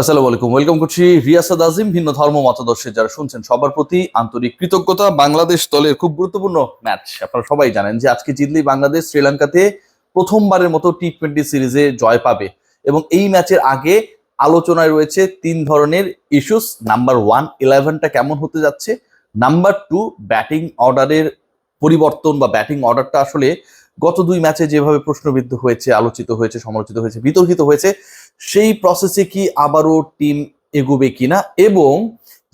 আসসালামু আলাইকুম। ওয়েলকাম করছি রিয়াসাদ আজিম, ভিন্ন ধর্ম মতাদর্শে যারা শুনছেন সবার প্রতি আন্তরিক কৃতজ্ঞতা। বাংলাদেশ দলের খুব গুরুত্বপূর্ণ ম্যাচ। আপনারা সবাই জানেন যে আজকে জিতলেই বাংলাদেশ শ্রীলঙ্কাতে প্রথমবারের মতো টি টোয়েন্টি সিরিজে জয় পাবে। এবং এই ম্যাচের আগে আলোচনায় রয়েছে তিন ধরনের ইস্যুস নাম্বার ওয়ান ইলেভেনটা কেমন হতে যাচ্ছে? নাম্বার টু ব্যাটিং অর্ডারের পরিবর্তন বা ব্যাটিং অর্ডারটা আসলে গত দুই ম্যাচে যেভাবে প্রশ্নবিদ্ধ হয়েছে, আলোচিত হয়েছে, সমালোচিত হয়েছে, বিতর্কিত হয়েছে, সেই প্রসেসে কি আবারও টিম এগোবে কিনা এবং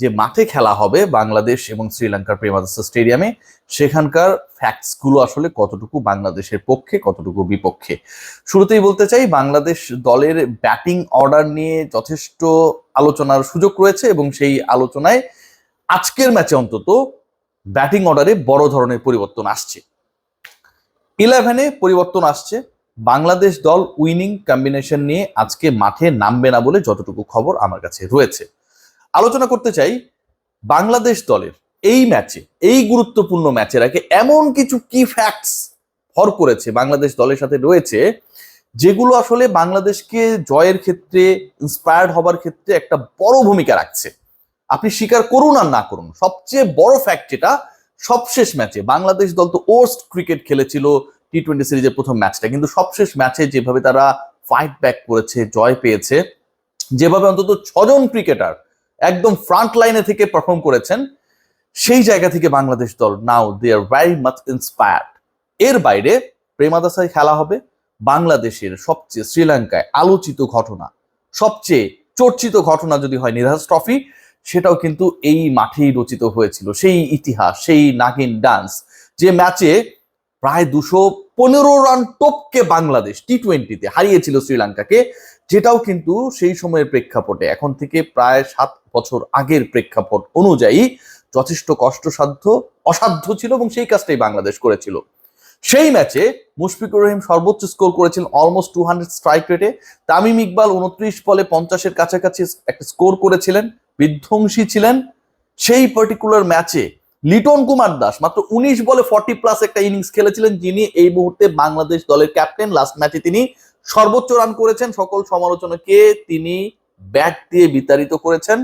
যে মাঠে খেলা হবে বাংলাদেশ এবং শ্রীলঙ্কার প্রেমাদাসা স্টেডিয়ামে, সেখানকার ফ্যাক্টসগুলো আসলে কতটুকু বাংলাদেশের পক্ষে, কতটুকু বিপক্ষে? শুরুতেই বলতে চাই, বাংলাদেশ দলের ব্যাটিং অর্ডার নিয়ে যথেষ্ট আলোচনার সুযোগ রয়েছে এবং সেই আলোচনায় আজকের ম্যাচে অন্তত ব্যাটিং অর্ডারে বড় ধরনের পরিবর্তন আসছে। ইলেভেনে পরিবর্তন আসছে। বাংলাদেশ দল উইনিং কম্বিনেশন নিয়ে আজকে মাঠে নামবে না বলে যতটুকু খবর আমার কাছে রয়েছে। আলোচনা করতে চাই, বাংলাদেশ দলের এই ম্যাচে, এই গুরুত্বপূর্ণ ম্যাচের আগে এমন কিছু কি ফ্যাক্টস ভর করেছে বাংলাদেশ দলের সাথে রয়েছে, যেগুলো আসলে বাংলাদেশকে জয়ের ক্ষেত্রে ইন্সপায়ার্ড হবার ক্ষেত্রে একটা বড় ভূমিকা রাখছে। আপনি স্বীকার করুন আর না করুন, সবচেয়ে বড় ফ্যাক্ট যেটা সবশেষ ম্যাচে, বাংলাদেশ দল তো ওর্স্ট ক্রিকেট খেলেছিল টি টোয়েন্টি সিরিজের প্রথম ম্যাচটা। কিন্তু সবশেষ ম্যাচে যেভাবে তারা ফাইট ব্যাক করেছে, জয় পেয়েছে, যেভাবে অন্তত ছজন ক্রিকেটার একদম ফ্রন্ট লাইনে থেকে পারফর্ম করেছেন, সেই জায়গা থেকে বাংলাদেশ দল now they are very much inspired এর বাইরে প্রেমাদাসায় খেলা হবে বাংলাদেশের সবচেয়ে শ্রীলঙ্কায় আলোচিত ঘটনা, সবচেয়ে চর্চিত ঘটনা যদি হয় নিরাজ ট্রফি সেটাও কিন্তু এই মাঠেই রচিত হয়েছিল। সেই ইতিহাস, সেই নাগিন ডান্স যে ম্যাচে প্রায় দুশো পনেরো রান টপকে বাংলাদেশ টি টোয়েন্টিতে হারিয়েছিল শ্রীলঙ্কাকে, যেটাও কিন্তু সেই সময়ের প্রেক্ষাপটে। এখন থেকে প্রায় সাত বছর আগের প্রেক্ষাপট অনুযায়ী যথেষ্ট কষ্টসাধ্য, অসাধ্য ছিল এবং সেই কাজটাই বাংলাদেশ করেছিল। সেই ম্যাচে মুশফিকুর রহিম সর্বোচ্চ স্কোর করেছিলেন অলমোস্ট টু হান্ড্রেড স্ট্রাইক রেটে তামিম ইকবাল উনত্রিশ বলে পঞ্চাশের কাছাকাছি একটা স্কোর করেছিলেন। বিধ্বংসী ছিলেন সেই পার্টিকুলার ম্যাচে লিটন কুমার দাস। মাত্র উনিশ বলে ফর্টি প্লাস একটা ইনিংস খেলেছিলেন যিনি এই মুহূর্তে বাংলাদেশ দলের ক্যাপ্টেন লাস্ট ম্যাচে তিনি সর্বোচ্চ রান করেছেন। সকল সমালোচনাকে তিনি ব্যাট দিয়ে বিতাড়িত করেছেন।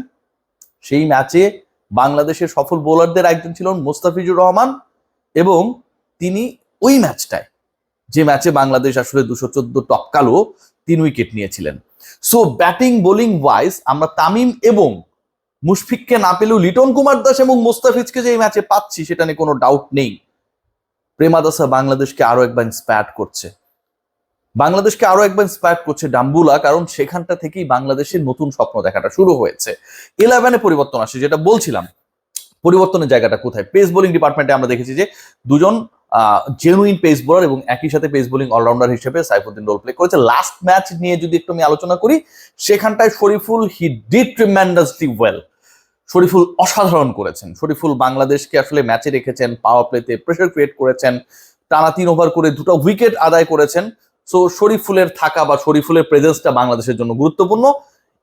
সেই ম্যাচে বাংলাদেশের সফল বোলারদের একজন ছিলেন মোস্তাফিজুর রহমান এবং তিনি ওই ম্যাচটায় যে ম্যাচে বাংলাদেশ আসলে দুশো চোদ্দ টপকালো তিন উইকেট নিয়েছিলেন। সো ব্যাটিং বোলিং ওয়াইজ আমরা তামিম এবং মুশফিককে না পেলেও লিটন কুমার দাস এবং মোস্তাফিজকে যে এই ম্যাচে পাচ্ছি, সেটা নিয়ে কোনো ডাউট নেই। প্রেমাদাসা বাংলাদেশকে আরও একবার ইন্সপায়ার করছে। বাংলাদেশকে আরও একবার ইন্সপায়ার করছে ডাম্বুলা, কারণ সেখানটা থেকেই বাংলাদেশের নতুন স্বপ্ন দেখাটা শুরু হয়েছে। ইলেভেনে পরিবর্তন আসে, যেটা বলছিলাম। পরিবর্তনের জায়গাটা কোথায়? পেস বোলিং ডিপার্টমেন্টে আমরা দেখেছি যে দুজন জেনুইন পেস বোলার এবং একই সাথে পেস বোলিং অলরাউন্ডার হিসেবে সাইফুদ্দিন রোল প্লে করেছে। লাস্ট ম্যাচ নিয়ে যদি একটু আমি আলোচনা করি, সেখানটায় Shoriful he did tremendously well Shoriful অসাধারণ করেছেন। শরীফুল বাংলাদেশকে আসলে ম্যাচে রেখেছেন পাওয়ার প্লেতে প্রেশার ক্রিয়েট করেছেন, টানা তিন ওভার করে দুটো উইকেট আদায় করেছেন। সো শরীফুলের থাকা বা শরীফুলের প্রেজেন্সটা বাংলাদেশের জন্য গুরুত্বপূর্ণ।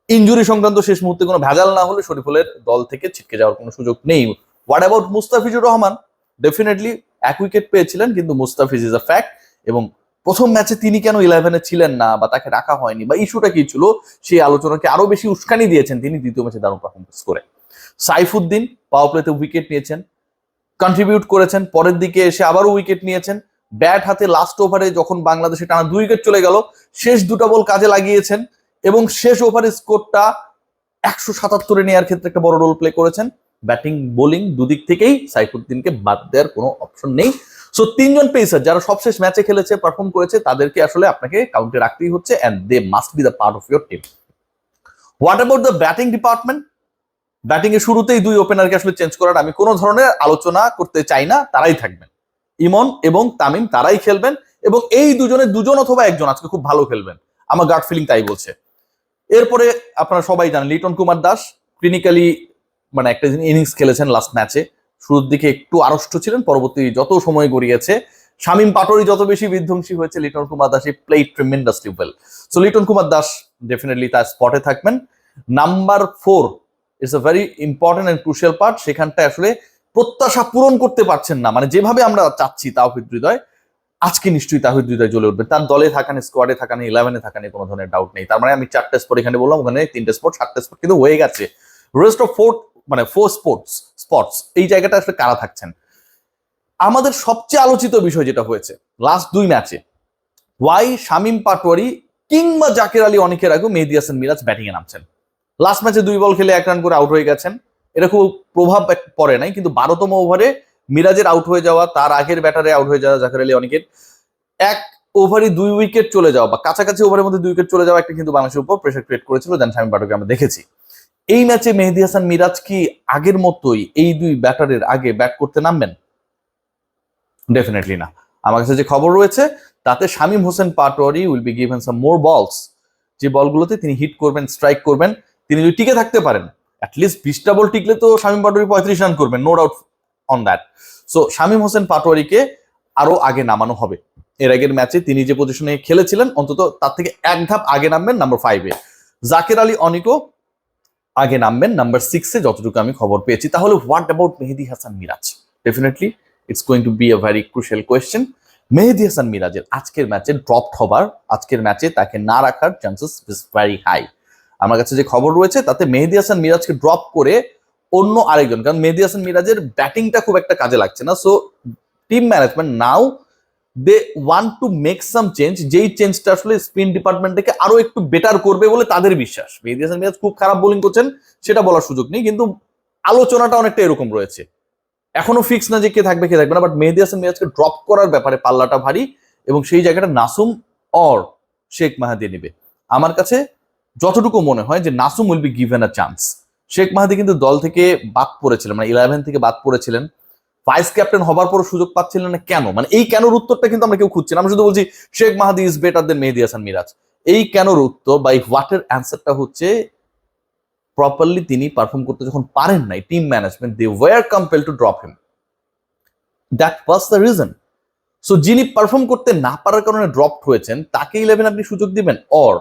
ইঞ্জুরি সংক্রান্ত শেষ মুহূর্তে কোনো ভেজাল না হলে শরীফুলের দল থেকে ছিটকে যাওয়ার কোনো সুযোগ নেই। What about Mustafizur Rahman? Definitely এক উইকেট পেয়েছিলেন, কিন্তু মুস্তাফিজ ইজ আ ফ্যাক্ট এবং প্রথম ম্যাচে তিনি কেন ইলেভেনে ছিলেন না বা তাকে রাখা হয়নি বা ইস্যুটা কি ছিল, সেই আলোচনাকে আরও বেশি উস্কানি দিয়েছেন তিনি দ্বিতীয় ম্যাচে দারুণ পারফরমেন্স করে। সাইফুদ্দিন পাওয়ার প্লেতে উইকেট নিয়েছেন কন্ট্রিবিউট করেছেন, পরের দিকে এসে আবারও উইকেট নিয়েছেন। ব্যাট হাতে লাস্ট ওভারে যখন বাংলাদেশে টানা দুই উইকেট চলে গেল, শেষ দুটা বল কাজে লাগিয়েছেন এবং শেষ ওভারের স্কোরটা একশো সাতাত্তরে নেওয়ার ক্ষেত্রে একটা বড় রোল প্লে করেছেন। ব্যাটিং বোলিং দুদিক থেকেই সাইফুদ্দিনকে বাদ দেওয়ার কোনো অপশন নেই। সো তিনজন পেসার যারা সবশেষ ম্যাচে খেলেছে পারফর্ম করেছে, তাদেরকে আসলে আপনাকে কাউন্টে রাখতেই হচ্ছে and they must be the part of your team what about the batting department batting এর শুরুতেই দুই ওপেনারকে আসলে চেঞ্জ করার আমি কোনো ধরনের আলোচনা করতে চাই না, তারাই থাকবেন। ইমন এবং তামিম তারাই খেলবেন এবং এই দুজনে দুজন অথবা একজন, আজকে খুব ভালো খেলবেন। আমার গার্ড ফিলিং তাই বলছে। এরপরে আপনারা সবাই জানেন, লিটন কুমার দাস ক্লিনিক্যালি মানে একটা ইনিংস খেলেছেন লাস্ট ম্যাচে শুরুর দিকে একটু আড়ষ্ট ছিলেন, পরবর্তী যত সময় গড়িয়েছে, শামীম পাটোরি যত বেশি বিধ্বংসী হয়েছে, Liton Kumar Das play tremendously well so Liton Kumar Das definitely তার স্পটে থাকবেন। Number four it's a very important and crucial part সেখানটায় আসলে প্রত্যাশা পূরণ করতে পারছেন না। মানে যেভাবে আমরা চাচ্ছি তাও হৃদয়, আজকে নিশ্চয়ই তাহিদ হৃদয় জ্বলে উঠবে। তার দলে থাকা নেই স্কোয়াডে থাকা নেই ইলেভেনে থাকা নেই কোনো ধরনের ডাউট নেই। তার মানে আমি চারটে স্পট এখানে বললাম, ওখানে তিনটে স্পট সাতটা স্পট কিন্তু হয়ে গেছে। রেস্ট অফ ফোর্থ মানে ফোর স্পোর্টস স্পটস এই জায়গাটা আসলে কারা থাকছেন? আমাদের সবচেয়ে আলোচিত বিষয় যেটা হয়েছে লাস্ট দুই ম্যাচে ওয়াই শামিম পাটোয়ারি কিংবা জাকের আলী অনেকের আগে মেহেদি হাসান মিরাজ ব্যাটিংয়ে নামছেন। লাস্ট ম্যাচে দুই বল খেলে এক রান করে আউট হয়ে গেছেন। এটা খুব প্রভাব পড়ে নাই, কিন্তু বারোতম ওভারে মিরাজের আউট হয়ে যাওয়া, তার আগের ব্যাটারে আউট হয়ে যাওয়া জাকের আলী অনেকের এক ওভারে দুই উইকেট চলে যাওয়া বা কাছাকাছি ওভারের মধ্যে দুই উইকেট চলে যাওয়া একটা কিন্তু বাংলাদেশের উপর প্রেশার ক্রিয়েট করেছিল দেন শামিম পাটোকে আমরা দেখেছি। এই ম্যাচে মেহেদি হাসান মিরাজ কি আগের মতোই এই দুই ব্যাটারের আগে ব্যাট করতে নামবেন? ডেফিনেটলি না। আমার কাছে যে খবর রয়েছে, তাতে Shamim Hossain Patwari will be given some more balls যে বলগুলোতে তিনি হিট করবেন স্ট্রাইক করবেন তিনি যদি টিকে থাকতে পারেন অ্যাটলিস্ট বিশটা বল টিকলে তো শামীম পাটোয়ারি পঁয়ত্রিশ রান করবেন no doubt on that so Shamim Hossain পাটোয়ারিকে আরও আগে নামানো হবে। এর আগের ম্যাচে তিনি যে পজিশনে খেলেছিলেন, অন্তত তার থেকে এক ধাপ আগে নামবেন নাম্বার ফাইভে জাকের আলী অনিকও আগে নামবেন নাম্বার সিক্সে যতটুকু আমি খবর পেয়েছি। তাহলে what about Mehedi Hasan Miraz? Definitely it's going to be a very crucial question Mehedi Hasan মিরাজের আজকের ম্যাচে ড্রপড হবার, আজকের ম্যাচে তাকে না রাখার চান্সেস ইজ ভেরি হাই আমার কাছে যে খবর রয়েছে, তাতে মেহেদি হাসান মিরাজকে ড্রপ করে অন্য আরেকজন। কারণ মেহেদি হাসান মিরাজের ব্যাটিংটা খুব একটা কাজে লাগছে না। So team management now they want to make some change যেই চেঞ্জটা আসলে স্পিন ডিপার্টমেন্টকে আরও একটু বেটার করবে বলে তাদের বিশ্বাস। মেহেদি হাসান মিরাজ খুব খারাপ বোলিং করছেন, সেটা বলার সুযোগ নেই। কিন্তু আলোচনাটা অনেকটা এরকম রয়েছে। এখনও ফিক্স না যে কে থাকবে কে থাকবে না। বাট মেহেদি হাসান মিরাজকে ড্রপ করার ব্যাপারে পাল্লাটা ভারী এবং সেই জায়গাটা নাসুম অর শেখ মাহাদি নেবে। আমার কাছে যতটুকু মনে হয় যে Nasum will be given a chance Sheikh Mahedi কিন্তু দল থেকে বাদ পড়েছিলেন মানে ইলেভেন থেকে বাদ পড়েছিলেন। ভাইস ক্যাপ্টেন হবার পর সুযোগ পাচ্ছিলেন না, কেন? মানে এই কেনর উত্তরটা কিন্তু আমরা কেউ খুঁজছি না। আমরা শুধু বলছি, Sheikh Mahedi is better then Mehedi Hasan Miraz. এই কেনর উত্তর বা এই হোয়াটের অ্যান্সারটা হচ্ছে প্রপারলি তিনি পারফর্ম করতে যখন পারেন নাই team management they were compel to drop him that was the reason so যিনি পারফর্ম করতে না পারার কারণে ড্রপ হয়েছেন, তাকে ইলেভেন আপনি সুযোগ দিবেন। অর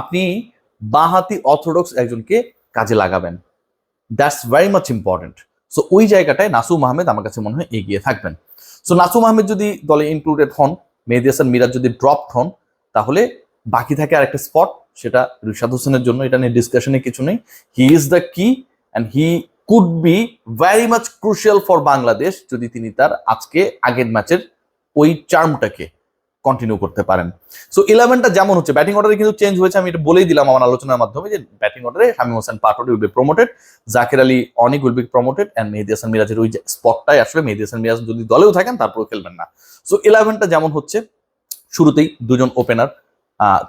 আপনি বাঁহাতি অর্থোডক্স একজনকে কাজে লাগাবেন। That's very much important so ওই জায়গাটায় নাসুম আহমেদ আমার কাছে মনে হয় এগিয়ে থাকবেন। সো নাসুম আহমেদ যদি দলে ইনক্লুডেড হন, মেহেদি হাসান মিরাজ যদি ড্রপ হন, তাহলে বাকি থাকে আরেকটা স্পট সেটা রিশাদ হোসেনের জন্য। এটা নিয়ে ডিসকাশনে কিছু নেই। He is the key and he could be very much crucial for Bangladesh যদি তিনি তার আজকে আগের ম্যাচের ওই চার্মটাকে কন্টিনিউ করতে পারেন। সো ইলেভেনটা যেমন হচ্ছে ব্যাটিং অর্ডারে কিন্তু চেঞ্জ হয়েছে, আমি এটা বলেই দিলাম আমার আলোচনার মাধ্যমে যে ব্যাটিং অর্ডারে Shamim Hossain Patwari will be promoted Zakir Ali Anik will be promoted and Mehedi Hasan মিরাজের ওই স্পটটাই আসলে মেহেদি হাসান মিরাজ যদি দলেও থাকেন, তারপরেও খেলবেন না। সো ইলেভেনটা যেমন হচ্ছে, শুরুতেই দুজন ওপেনার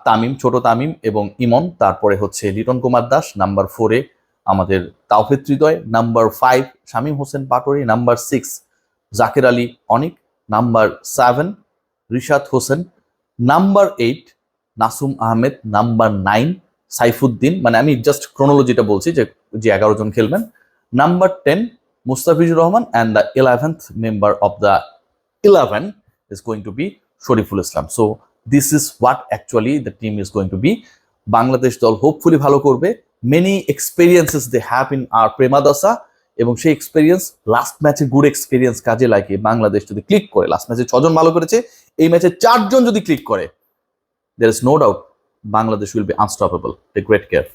তামিম, ছোট তামিম এবং ইমন, তারপরে হচ্ছে লিটন কুমার দাস নাম্বার ফোরে আমাদের তাওফিদ Hridoy number five Shamim Hossain Patwari number six Zakir Ali Anik number seven Rishad Hossain, number eight, Nasum Ahmed, number nine, Saifuddin মানে আমি জাস্ট ক্রোনোলজিটা বলছি যে যে এগারো জন খেলবেন। Number ten, Mustafizur Rahman and the eleventh member of the eleven is going to be Shoriful Islam. So this is what actually the team is going to be Bangladesh দল hopefully ভালো করবে। Many experiences they have in R Premadasa এবং সেই experience last ম্যাচে good experience কাজে লাগে বাংলাদেশ যদি click করে লাস্ট ম্যাচে ছজন ভালো করেছে, এই ম্যাচে চারজন যদি ক্লিক করে there is no doubt Bangladesh will be unstoppable take great care